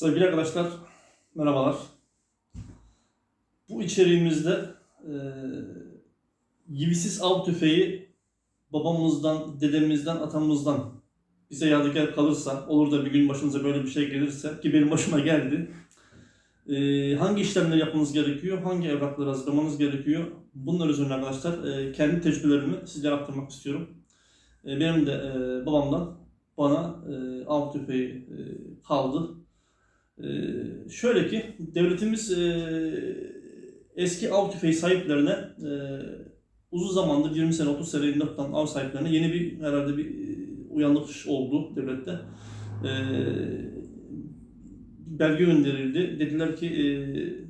Sevgili arkadaşlar, merhabalar. Bu içeriğimizde e, yivisiz av tüfeği babamızdan, dedemizden, atamızdan bize yadigar kalırsa, olur da bir gün başınıza böyle bir şey gelirse, ki benim başıma geldi. E, hangi işlemleri yapmanız gerekiyor, hangi evrakları hazırlamanız gerekiyor? Bunlar üzerine arkadaşlar e, kendi tecrübelerimi sizlere aktarmak istiyorum. E, benim de e, babamdan bana e, av tüfeği e, kaldı. Ee, şöyle ki devletimiz e, eski av tüfeği sahiplerine e, uzun zamandır 20 sene 30 sene elinde tutan av sahiplerine yeni bir herhalde bir e, uyanış oldu devlette. E, belge gönderildi. Dediler ki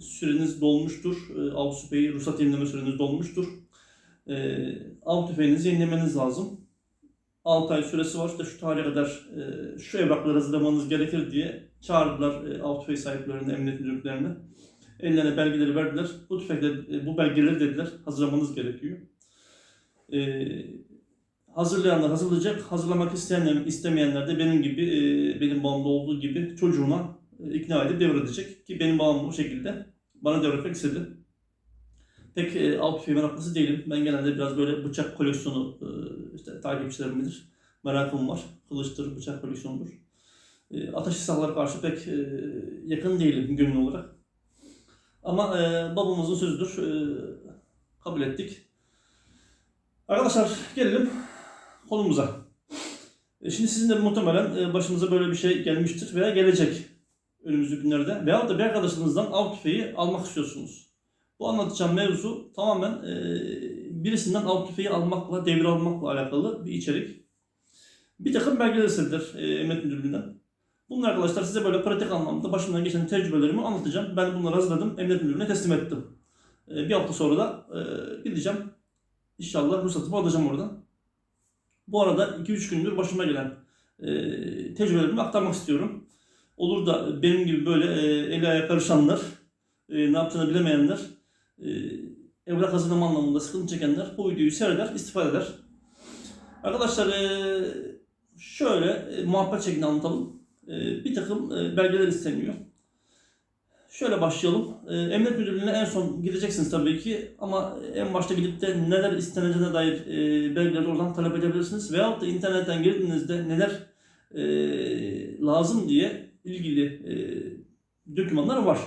süreniz dolmuştur. Av tüfeği ruhsat yenileme süreniz dolmuştur. Av tüfeğinizi yenilemeniz lazım. 6 ay süresi var. İşte şu tarihe kadar şu evrakları hazırlamanız gerekir diye çağırdılar e, av tüfeği sahiplerini, emniyet müdürlüklerini. Ellerine belgeleri verdiler. Bu tüfekler, e, bu belgeleri dediler hazırlamanız gerekiyor. E, hazırlayanlar hazırlayacak. Hazırlamak isteyenler, istemeyenler de benim gibi, e, benim babamda olduğu gibi çocuğuna e, ikna edip devredecek. Ki benim babam bu şekilde bana devretmek istedi. Pek e, av tüfeği meraklısı değilim. Ben genelde biraz böyle bıçak koleksiyonu e, işte takipçilerim bilir. Merakım var. Kılıçtır, bıçak koleksionudur. E, ateş silahlara karşı pek e, yakın değilim gönül olarak. Ama e, babamızın sözüdür. E, kabul ettik. Arkadaşlar gelelim konumuza. Şimdi sizin de muhtemelen e, başınıza böyle bir şey gelmiştir veya gelecek önümüzdeki günlerde. Veyahut da bir arkadaşınızdan av tüfeği almak istiyorsunuz. Bu anlatacağım mevzu tamamen birisinden av tüfeği almakla, devir almakla alakalı bir içerik. Bir takım belgeler istediler e, Emniyet Müdürlüğü'nden. Bunlar arkadaşlar size böyle pratik anlamda başımdan geçen tecrübelerimi anlatacağım. Ben bunları hazırladım, Emniyet Müdürlüğü'ne teslim ettim. E, bir hafta sonra da e, gideceğim. İnşallah ruhsatımı alacağım oradan. Bu arada 2-3 gündür başıma gelen e, tecrübelerimi aktarmak istiyorum. Olur da benim gibi böyle e, eli ayağı karışanlar, ne yaptığını bilemeyenler, evrak hazırlama anlamında sıkıntı çekenler bu videoyu seyreder, istifade eder. Arkadaşlar şöyle muhabbet şeklinde anlatalım. E, bir takım e, belgeler isteniyor. Şöyle başlayalım. E, Emniyet Müdürlüğü'ne en son gideceksiniz tabii ki ama en başta gidip de neler isteneceğine dair e, belgeleri oradan talep edebilirsiniz. Veyahut da internetten girdiğinizde neler e, lazım diye ilgili dokümanlar var.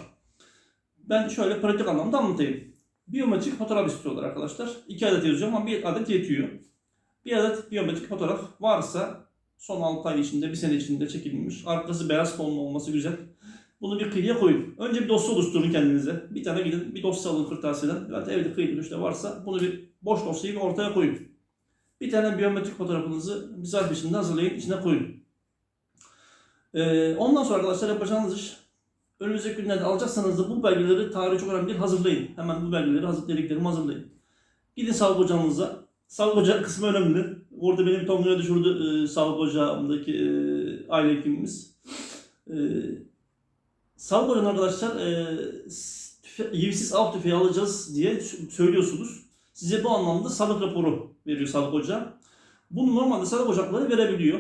Ben şöyle pratik anlamda anlatayım. Biyometrik fotoğraf istiyorlar arkadaşlar. İki adet yazıyorum ama bir adet yetiyor. Bir adet biyometrik fotoğraf varsa son 6 ay içinde, bir sene içinde çekilmiş. Arkası beyaz tonlu olması güzel. Bunu bir kıyıya koyun. Önce bir dosya oluşturun kendinize. Bir tane gidin bir dosya alın kırtasiyeden. Zaten evde kıyı işte varsa bunu bir boş dosyayı bir ortaya koyun. Bir tane biyometrik fotoğrafınızı bir zarf içinde hazırlayın, içine koyun. Ee, ondan sonra arkadaşlar yapacağınız iş önümüzdeki günlerde alacaksanız da bu belgeleri tarihi çok önemli değil hazırlayın. Hemen bu belgeleri hazır dediklerimi hazırlayın. Gidin sağlık ocağınıza. Sağlık ocağı kısmı önemli. Orada benim Tonga'ya düşürdü e, sağlık ocağımdaki e, aile hekimimiz. E, sağlık ocağına arkadaşlar e, yivsiz av tüfeği alacağız diye söylüyorsunuz. Size bu anlamda sağlık raporu veriyor sağlık ocağı. Bunu normalde sağlık ocakları verebiliyor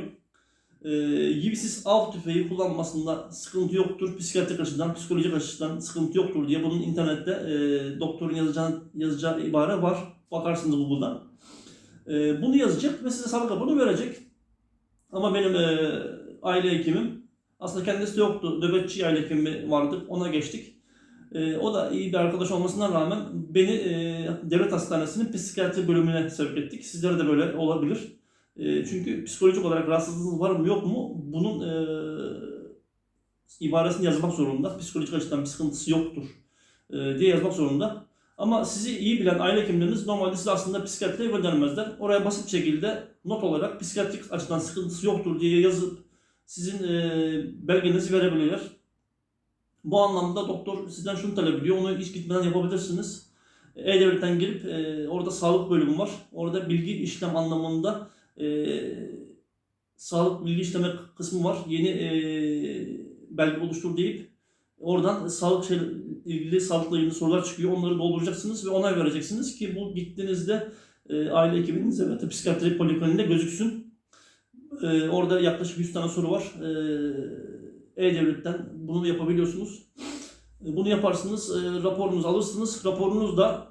e, yivsiz av tüfeği kullanmasında sıkıntı yoktur. Psikiyatrik açıdan, psikolojik açıdan sıkıntı yoktur diye bunun internette e, doktorun yazacağı, yazacağı ibare var. Bakarsınız Google'dan. E, bunu yazacak ve size sağlık raporunu verecek. Ama benim e, aile hekimim aslında kendisi de yoktu. Nöbetçi aile hekimi vardı. Ona geçtik. E, o da iyi bir arkadaş olmasına rağmen beni e, devlet hastanesinin psikiyatri bölümüne sevk ettik. Sizlere de böyle olabilir. E, çünkü psikolojik olarak rahatsızlığınız var mı yok mu bunun e, ibaresini yazmak zorunda. Psikolojik açıdan bir sıkıntısı yoktur e, diye yazmak zorunda. Ama sizi iyi bilen aile hekimleriniz normalde sizi aslında psikiyatriye göndermezler. Oraya basit şekilde not olarak psikiyatrik açıdan sıkıntısı yoktur diye yazıp sizin e, belgenizi verebilirler. Bu anlamda doktor sizden şunu talep ediyor. Onu hiç gitmeden yapabilirsiniz. E-Devlet'ten girip e, orada sağlık bölümü var. Orada bilgi işlem anlamında e, sağlık bilgi işleme kısmı var. Yeni e, belge oluştur deyip oradan sağlık şey, ilgili sağlıkla ilgili sorular çıkıyor. Onları dolduracaksınız ve onay vereceksiniz ki bu gittiğinizde e, aile hekiminize ve psikiyatri polikliniğinde gözüksün. E, orada yaklaşık 100 tane soru var. E, E-Devlet'ten bunu yapabiliyorsunuz. E, Bunu yaparsınız, e, raporunuzu alırsınız. Raporunuzu da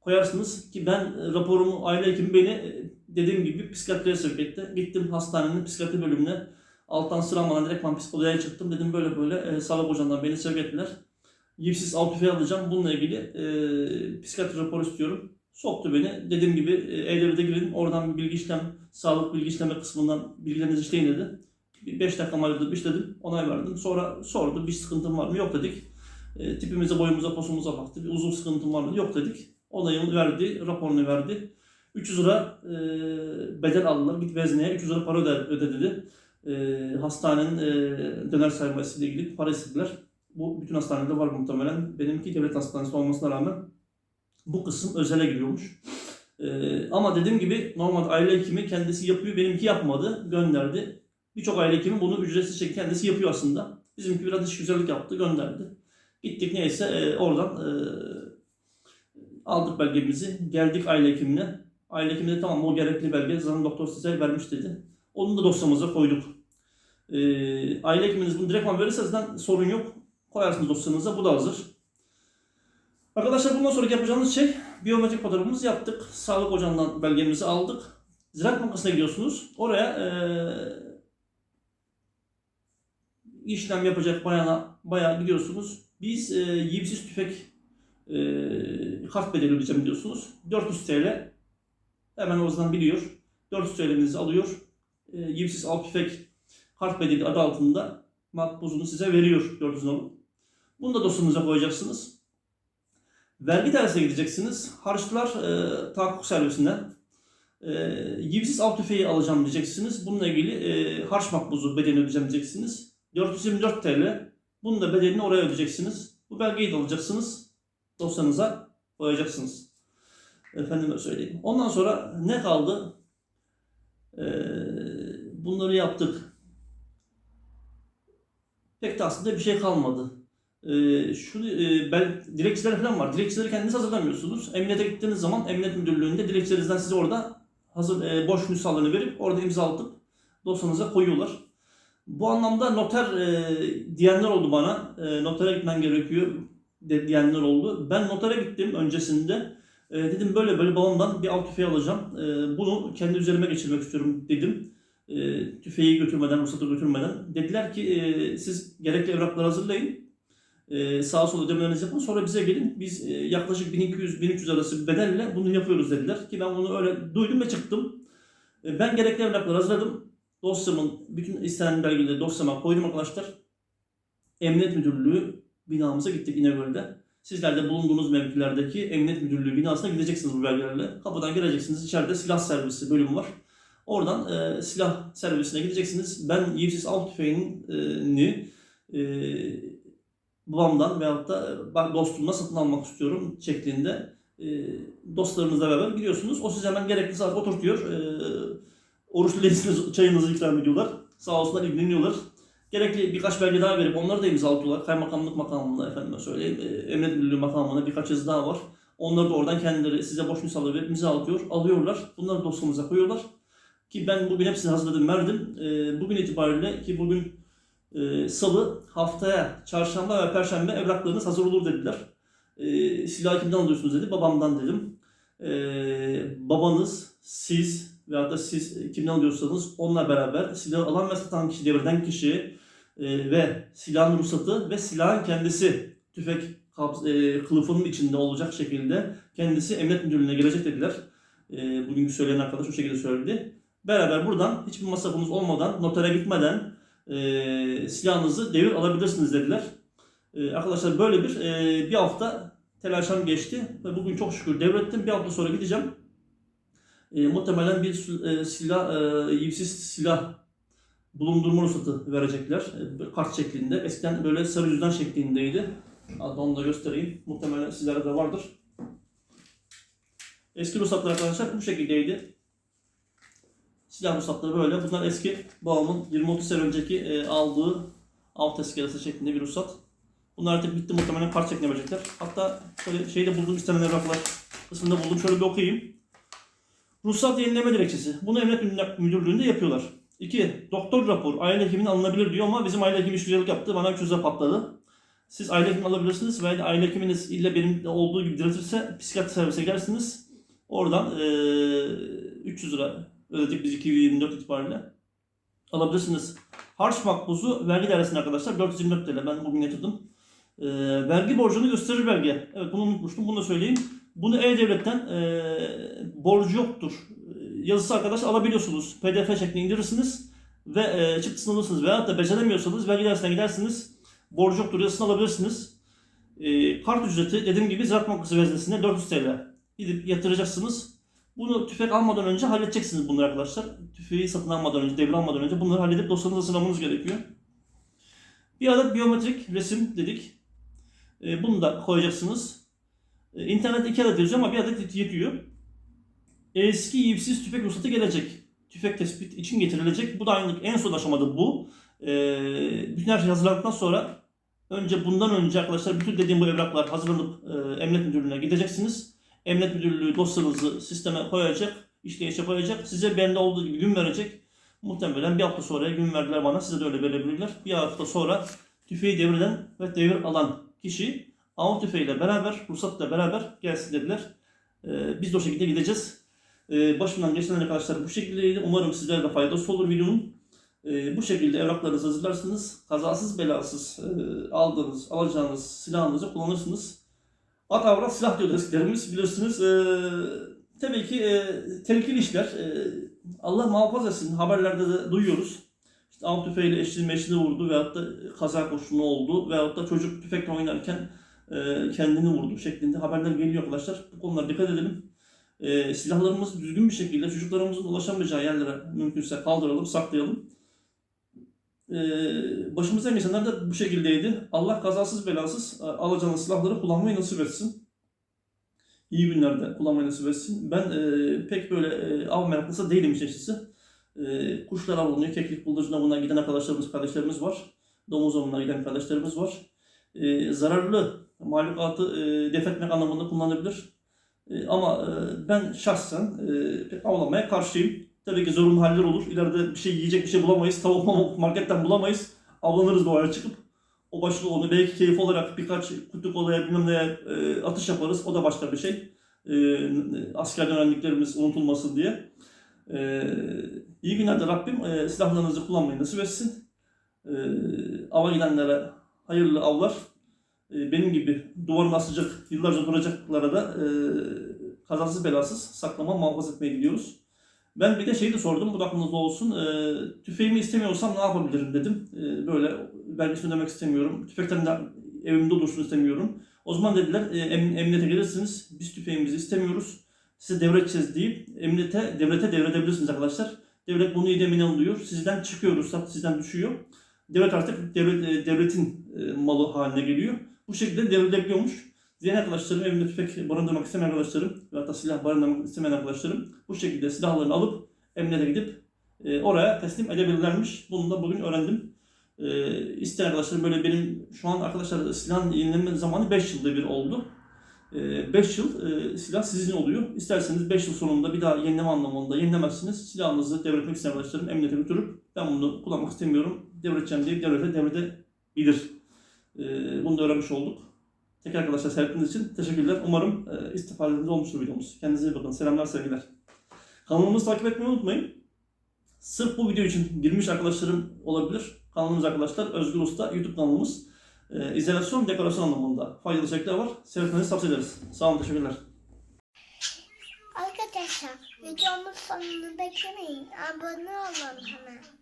koyarsınız ki ben e, raporumu aile hekimi beni e, dediğim gibi psikiyatriye sevk etti. Gittim hastanenin psikiyatri bölümüne. Alttan sıramadan direktman psikoloğa çıktım. Dedim böyle böyle e, sağlık hocamdan beni sevk ettiler. Yipsiz alt tüfeği alacağım. Bununla ilgili e, psikiyatri raporu istiyorum. Soktu beni. Dediğim gibi E-Devlet'e girin. Oradan bilgi işlem, sağlık bilgi işleme kısmından bilgilerinizi işleyin dedi. 5 dakika ayırdım, işledim, onay verdim. Sonra sordu bir sıkıntım var mı? Yok dedik. E, tipimize, boyumuza, posumuza baktı. Bir uzun sıkıntım var mı? Yok dedik. Onayını verdi, raporunu verdi. 300 lira e, bedel aldılar. Git vezneye 300 lira para öde, öde dedi. E, hastanenin e, döner sermayesiyle ilgili para istediler. Bu bütün hastanelerde var muhtemelen. Benimki devlet hastanesi olmasına rağmen bu kısım özele giriyormuş. E, ama dediğim gibi normal aile hekimi kendisi yapıyor. Benimki yapmadı. Gönderdi. Birçok aile hekimi bunu ücretsiz şekilde kendisi yapıyor aslında. Bizimki biraz iş güzellik yaptı, gönderdi. Gittik neyse e, oradan e, aldık belgemizi, geldik aile hekimine. Aile hekimi de tamam o gerekli belge zaten doktor size vermiş dedi. Onu da dosyamıza koyduk. E, aile hekiminiz bunu direktman verirse zaten sorun yok. Koyarsınız dosyanıza, bu da hazır. Arkadaşlar bundan sonraki yapacağımız şey biyometrik fotoğrafımızı yaptık. Sağlık ocağından belgemizi aldık. Ziraat Bankası'na gidiyorsunuz. Oraya eee işlem yapacak bayana bayağı gidiyorsunuz. Biz e, yiyipsiz tüfek e, kart bedeli ödeyeceğim diyorsunuz. 400 TL hemen o zaman biliyor. 400 TL'nizi alıyor. E, yiyipsiz alt tüfek kart bedeli adı altında makbuzunu size veriyor 400 nolu. Bunu da dosyanıza koyacaksınız. Vergi dairesine gideceksiniz. Harçlar e, tahakkuk servisine e, yiyipsiz alt tüfeği alacağım diyeceksiniz. Bununla ilgili e, harç makbuzu bedelini ödeyeceğim diyeceksiniz. 424 TL. Bunun da bedelini oraya ödeyeceksiniz. Bu belgeyi de alacaksınız. Dosyanıza koyacaksınız. Efendime söyleyeyim. Ondan sonra ne kaldı? Ee, bunları yaptık. Pek de aslında bir şey kalmadı. Ee, şu e, ben dilekçeler falan var. Dilekçeleri kendiniz hazırlamıyorsunuz. Emniyete gittiğiniz zaman emniyet müdürlüğünde dilekçelerinizden size orada hazır e, boş nüshalarını verip orada imza atıp dosyanıza koyuyorlar. Bu anlamda noter e, diyenler oldu bana. E, notere gitmen gerekiyor de, diyenler oldu. Ben notere gittim öncesinde. E, dedim böyle böyle babamdan bir av tüfeği alacağım. E, bunu kendi üzerime geçirmek istiyorum dedim. E, tüfeği götürmeden, ruhsatı götürmeden. Dediler ki e, siz gerekli evrakları hazırlayın. E, sağa sola ödemelerinizi yapın. Sonra bize gelin. Biz e, yaklaşık 1200-1300 arası bir bedelle bunu yapıyoruz dediler. Ki ben bunu öyle duydum ve çıktım. E, ben gerekli evrakları hazırladım dosyamın bütün istenen belgeleri dosyama koydum arkadaşlar. Emniyet Müdürlüğü binamıza gittik İnegöl'de. Sizler de bulunduğunuz mevkilerdeki Emniyet Müdürlüğü binasına gideceksiniz bu belgelerle. Kapıdan gireceksiniz. İçeride silah servisi bölümü var. Oradan e, silah servisine gideceksiniz. Ben Yipsiz Av tüfeğini e, babamdan veyahut da e, dostumla satın almak istiyorum şeklinde e, dostlarınızla beraber gidiyorsunuz. O size hemen gerekli saat oturtuyor. E, Oruçlu değilsiniz çayınızı ikram ediyorlar. Sağ olsunlar ilgileniyorlar. Gerekli birkaç belge daha verip onları da imzalatıyorlar. Kaymakamlık makamına efendime söyleyeyim. E, Emniyet Müdürlüğü makamına birkaç yazı daha var. Onları da oradan kendileri size boş müsaade verip imzalatıyor, alıyorlar. Bunları dosyamıza koyuyorlar. Ki ben bugün hepsini hazırladım, verdim. E, bugün itibariyle ki bugün e, salı haftaya çarşamba ve perşembe evraklarınız hazır olur dediler. E, silahı kimden alıyorsunuz dedi. Babamdan dedim. E, babanız, siz, veyahut da siz kimden alıyorsanız onunla beraber silahı alan ve satan kişi, devreden kişi e, ve silahın ruhsatı ve silahın kendisi tüfek e, kılıfının içinde olacak şekilde kendisi emniyet müdürlüğüne gelecek dediler. E, bugünkü söyleyen arkadaş o şekilde söyledi. Beraber buradan hiçbir masrafınız olmadan, notere gitmeden e, silahınızı devir alabilirsiniz dediler. E, arkadaşlar böyle bir e, bir hafta telaşam geçti ve bugün çok şükür devrettim. Bir hafta sonra gideceğim. E, muhtemelen bir e, silah, e, yipsiz silah bulundurma ruhsatı verecekler. E, kart şeklinde. Eskiden böyle sarı yüzden şeklindeydi. Hatta onu da göstereyim. Muhtemelen sizlerde de vardır. Eski ruhsatlar arkadaşlar bu şekildeydi. Silah ruhsatları böyle. Bunlar eski babamın 20-30 sene önceki e, aldığı av tezkeresi şeklinde bir ruhsat. Bunlar artık bitti muhtemelen şeklinde verecekler. Hatta şöyle şeyde buldum istenen evraklar kısmında buldum. Şöyle bir okuyayım. Ruhsat yenileme dilekçesi. Bunu Emniyet Müdürlüğü'nde yapıyorlar. İki, doktor rapor aile hekiminin alınabilir diyor ama bizim aile hekimi işgücelik yaptı. Bana 300 lira patladı. Siz aile hekimi alabilirsiniz ve aile hekiminiz ille benim olduğu gibi diretirse psikiyatri servise gelirsiniz. Oradan eee 300 lira ödedik biz 2024 itibariyle. Alabilirsiniz. Harç makbuzu vergi dairesinde arkadaşlar 424 TL ben bugün yatırdım. Eee, vergi borcunu gösterir belge. Evet bunu unutmuştum bunu da söyleyeyim. Bunu E-Devlet'ten eee borcu yoktur. Eee, Yazısı arkadaş alabiliyorsunuz. PDF şeklinde indirirsiniz ve eee çıktısını alırsınız. Veyahut da beceremiyorsanız vergi dairesine gidersiniz. Borcu yoktur yazısını alabilirsiniz. Eee, kart ücreti dediğim gibi Ziraat Bankası veznesinde 400 TL. Gidip yatıracaksınız. Bunu tüfek almadan önce halledeceksiniz bunları arkadaşlar. Tüfeği satın almadan önce, devre almadan önce bunları halledip dosyanızı hazırlamanız gerekiyor. Bir adet biyometrik resim dedik. E, bunu da koyacaksınız. E, internette iki adet yazıyor ama bir adet yetiyor. Eski iyipsiz tüfek ruhsatı gelecek. Tüfek tespit için getirilecek. Bu da aynı en son aşamada bu. E, bütün her şey hazırlandıktan sonra önce bundan önce arkadaşlar bütün dediğim bu evraklar hazırlanıp e, emniyet müdürlüğüne gideceksiniz. Emniyet müdürlüğü dosyanızı sisteme koyacak, işleyişe koyacak. Size bende olduğu gibi gün verecek. Muhtemelen bir hafta sonra gün verdiler bana. Size de öyle verebilirler. Bir hafta sonra tüfeği devreden ve devir alan kişi av tüfeğiyle beraber, ruhsatla beraber gelsin dediler. Ee, biz de o şekilde gideceğiz. Ee, başımdan geçen arkadaşlar bu şekildeydi. Umarım sizlere de faydası olur videonun. Ee, bu şekilde evraklarınızı hazırlarsınız. Kazasız belasız e, aldığınız, alacağınız silahınızı kullanırsınız. At avrat silah diyor eskilerimiz bilirsiniz. Ee, tabii ki e, tehlikeli işler. E, Allah muhafaza etsin. Haberlerde de duyuyoruz. İşte av tüfeğiyle eşli meşli vurdu veyahut da kaza kurşunu oldu veyahut da çocuk tüfekle oynarken e, kendini vurdu şeklinde haberler geliyor arkadaşlar. Bu konulara dikkat edelim. E, silahlarımızı düzgün bir şekilde çocuklarımızın ulaşamayacağı yerlere mümkünse kaldıralım, saklayalım. E, başımıza geçenler de bu şekildeydi. Allah kazasız belasız e, alacağınız silahları kullanmayı nasip etsin. İyi günlerde kullanmayı nasip etsin. Ben e, pek böyle e, av meraklısı değilim açıkçası. E, kuşlar avlanıyor, keklik bıldırcına bunlar giden arkadaşlarımız, kardeşlerimiz var. Domuz avına giden kardeşlerimiz var. E, zararlı mahlukatı e, def etmek anlamında kullanılabilir. E, ama e, ben şahsen e, pek avlamaya karşıyım. Tabii ki zorunlu haller olur. İleride bir şey yiyecek bir şey bulamayız. Tavuk marketten bulamayız. Avlanırız doğaya çıkıp. O başka onu belki keyif olarak birkaç kutu kolaya bilmem neye e, atış yaparız. O da başka bir şey. E, askerden öğrendiklerimiz unutulmasın diye. E, iyi günlerde Rabbim e, silahlarınızı kullanmayı nasip etsin. E, ava gidenlere hayırlı avlar. E, benim gibi duvarına asacak, yıllarca duracaklara da e, kazasız belasız saklama muhafaza etmeyi diliyoruz. Ben bir de şeyi de sordum, bu da aklınızda olsun. E, tüfeğimi istemiyorsam ne yapabilirim dedim. E, böyle vergisini ödemek istemiyorum. Tüfekten de evimde dursun istemiyorum. O zaman dediler e, em, emniyete gelirsiniz. Biz tüfeğimizi istemiyoruz. Size devredeceğiz deyip emniyete, devlete devredebilirsiniz arkadaşlar. Devlet bunu idemini alıyor. Sizden çıkıyor ruhsat, sizden düşüyor. Devlet artık devlet, e, devletin e, malı haline geliyor. Bu şekilde devrilebiliyormuş. Diğer arkadaşlarım, evimde tüfek barındırmak istemeyen arkadaşlarım ve hatta silah barındırmak istemeyen arkadaşlarım bu şekilde silahlarını alıp emniyete gidip e, oraya teslim edebilirlermiş. Bunu da bugün öğrendim. E, isteyen arkadaşlarım böyle benim şu an arkadaşlar silahın yenileme zamanı 5 yılda bir oldu. 5 yıl e, silah sizin oluyor. İsterseniz 5 yıl sonunda bir daha yenileme anlamında yenilemezsiniz. Silahınızı devretmek isteyen arkadaşlarım emniyete götürüp ben bunu kullanmak istemiyorum, devredeceğim deyip devlete devredebilir. E, bunu da öğrenmiş olduk. Tekrar arkadaşlar seyrettiğiniz için teşekkürler. Umarım e, istifadeniz olmuştur videomuz. Kendinize iyi bakın. Selamlar, sevgiler. Kanalımızı takip etmeyi unutmayın. Sırf bu video için girmiş arkadaşlarım olabilir. Kanalımız arkadaşlar Özgür Usta YouTube kanalımız. E, izolasyon, dekorasyon anlamında faydalı içerikler var. Seyretmenizi tavsiye ederiz. Sağ olun, teşekkürler. Arkadaşlar videomuz sonunu beklemeyin. Abone olun hemen.